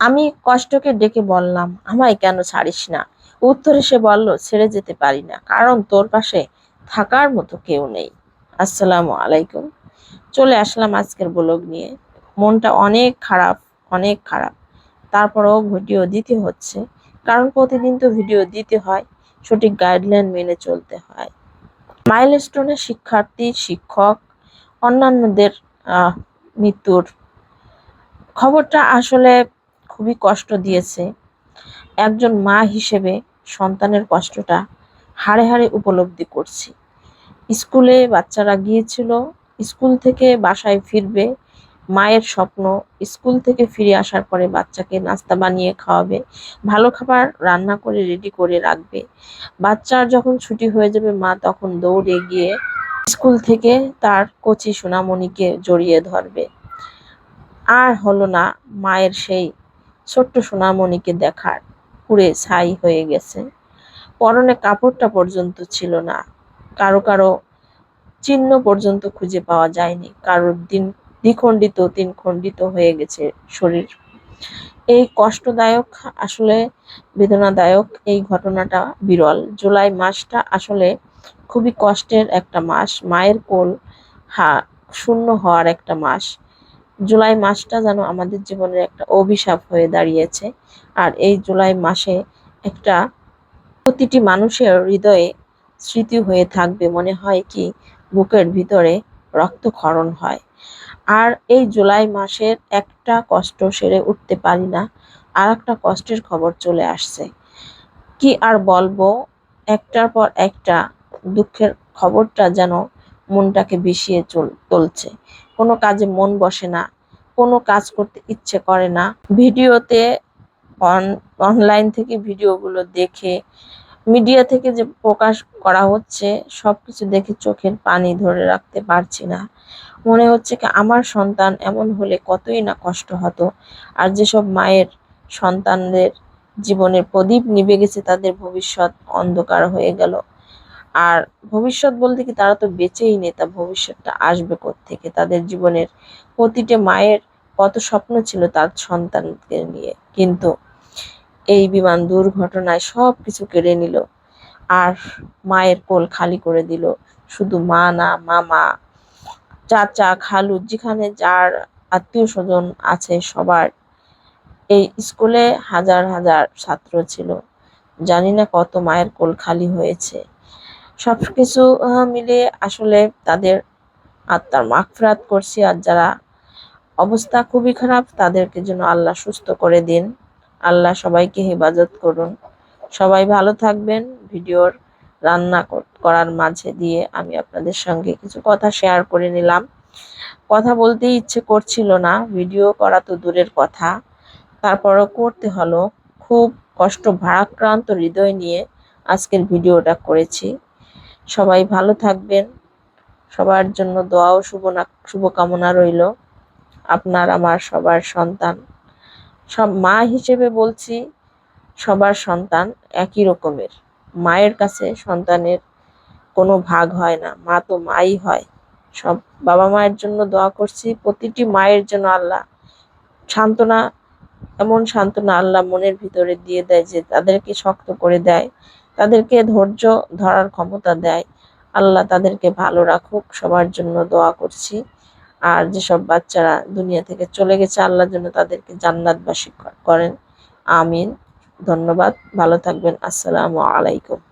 আমি কষ্টকে ডেকে বললাম, আমায় কেন ছাড়িস না? উত্তরে সে বলল, ছেড়ে যেতে পারি না, কারণ তোর পাশে থাকার মতো কেউ নেই। আসসালামু আলাইকুম। চলে আসলাম আজকের ব্লগ নিয়ে। মনটা অনেক খারাপ অনেক খারাপ। তারপরেও ভিডিও দিতে হচ্ছে, কারণ প্রতিদিন তো ভিডিও দিতে হয়, সঠিক গাইডলাইন মেনে চলতে হয়। মাইলস্টোনের শিক্ষার্থী, শিক্ষক, অন্যান্যদের মৃত্যুর খবরটা আসলে খুবই কষ্ট দিয়েছে। একজন মা হিসেবে সন্তানের কষ্টটা হাড়ে হাড়ে উপলব্ধি করছি। স্কুলে বাচ্চারা গিয়েছিল, স্কুল থেকে বাসায় ফিরবে, মায়ের স্বপ্ন, স্কুল থেকে ফিরে আসার পরে বাচ্চাকে নাস্তা বানিয়ে খাওয়াবে, ভালো খাবার রান্না করে রেডি করে রাখবে। বাচ্চার যখন ছুটি হয়ে যাবে, মা তখন দৌড়ে গিয়ে স্কুল থেকে তার কচি সোনামণিকে জড়িয়ে ধরবে। আর হলো না, মায়ের সেই ছোট্ট সোনামণিকে দেখার পুড়ে ছাই হয়ে গেছে। পরনে কাপড়টা পর্যন্ত ছিল না। কারও কারও চিহ্ন পর্যন্ত খুঁজে পাওয়া যায়নি। কারোর দিন দ্বিখণ্ডিত তিন খণ্ডিত হয়ে গেছে শরীর। এই কষ্টদায়ক, আসলে বেদনাদায়ক এই ঘটনাটা বিরল। জুলাই মাসটা আসলে খুবই কষ্টের একটা মাস। মায়ের কোল হা, শূন্য হওয়ার একটা মাস। জুলাই মাসটা যেন আমাদের জীবনের একটা অভিশাপ হয়ে দাঁড়িয়েছে। আর এই জুলাই মাসে একটা প্রতিটি মানুষের হৃদয়ে স্মৃতি হয়ে থাকবে। মনে হয় কি? বুকের ভিতরে রক্তক্ষরণ হয়। আর এই জুলাই মাসের একটা কষ্ট সেরে উঠতে পারি না। আর একটা কষ্টের খবর চলে আসছে। কি আর বলব? একটার পর একটা দুঃখের খবরটা যেন মনটাকে বিষিয়ে চল চলছে কোনো কাজে মন বসে না, কোনো কাজ করতে ইচ্ছে করে না। ভিডিওতে অন অনলাইন থেকে ভিডিওগুলো দেখে মিডিয়া থেকে যে প্রকাশ করা হচ্ছে সব কিছু দেখে চোখের পানি ধরে রাখতে পারছি না। মনে হচ্ছে কি আমার সন্তান এমন হলে কতই না কষ্ট হতো। আর যেসব মায়ের সন্তানদের জীবনের প্রদীপ নিভে গেছে, তাদের ভবিষ্যৎ অন্ধকার হয়ে গেল। আর ভবিষ্যৎ বলতে কি তারা তো বেঁচেই নেই, তা ভবিষ্যৎটা আসবে থেকে তাদের জীবনের প্রতিটা মায়ের কত স্বপ্ন ছিল তার সন্তানকে নিয়ে। কিন্তু এই বিমান দুর্ঘটনায় সব কিছু কেড়ে নিল আর মায়ের কোল খালি করে দিল। শুধু মা না, মামা, চাচা, খালু, যেখানে যার আত্মীয় স্বজন আছে সবার, এই স্কুলে হাজার হাজার ছাত্র ছিল। জানি না কত মায়ের কোল খালি হয়েছে। সব কিছু মিলে আসলে তাদের আত্মার মাগফিরাত করছি আর যারা অবস্থা খুবই খারাপ, তাদেরকে যেন আল্লাহ সুস্থ করে দিন। আল্লাহ সবাইকে হেফাজত করুন। সবাই ভালো থাকবেন। ভিডিওর রান্না করার মাঝে দিয়ে আমি আপনাদের সঙ্গে কিছু কথা শেয়ার করে নিলাম। কথা বলতে ইচ্ছে করছিল না, ভিডিও করা তো দূরের কথা। তারপরও করতে হলো। খুব কষ্ট, ভারাক্রান্ত হৃদয় নিয়ে আজকের ভিডিওটা করেছি। সবাই ভালো থাকবেন। সবার জন্য দোয়া ও শুভ শুভকামনা রইল। আপনার, আমার সবার সন্তান। সব মা হিসেবে বলছি, সবার সন্তান একই রকমের। মায়ের কাছে সন্তানের কোনো ভাগ হয় না। মা তো মাই হয়। সব বাবা মায়ের জন্য দোয়া করছি। প্রতিটি মায়ের জন্য আল্লাহ সান্ত্বনা, এমন সান্ত্বনা আল্লাহ মনের ভিতরে দিয়ে দেয় যে তাদেরকে শক্ত করে দেয়। তাদেরকে ধৈর্য ধরার ক্ষমতা দেয়। আল্লাহ তাদেরকে ভালো রাখুক, সবার জন্য দোয়া করছি। আর যেসব বাচ্চারা দুনিয়া থেকে চলে গেছে, আল্লাহর জন্য তাদেরকে জান্নাতবাসী করেন। আমিন। ধন্যবাদ। ভালো থাকবেন। আসসালামু আলাইকুম।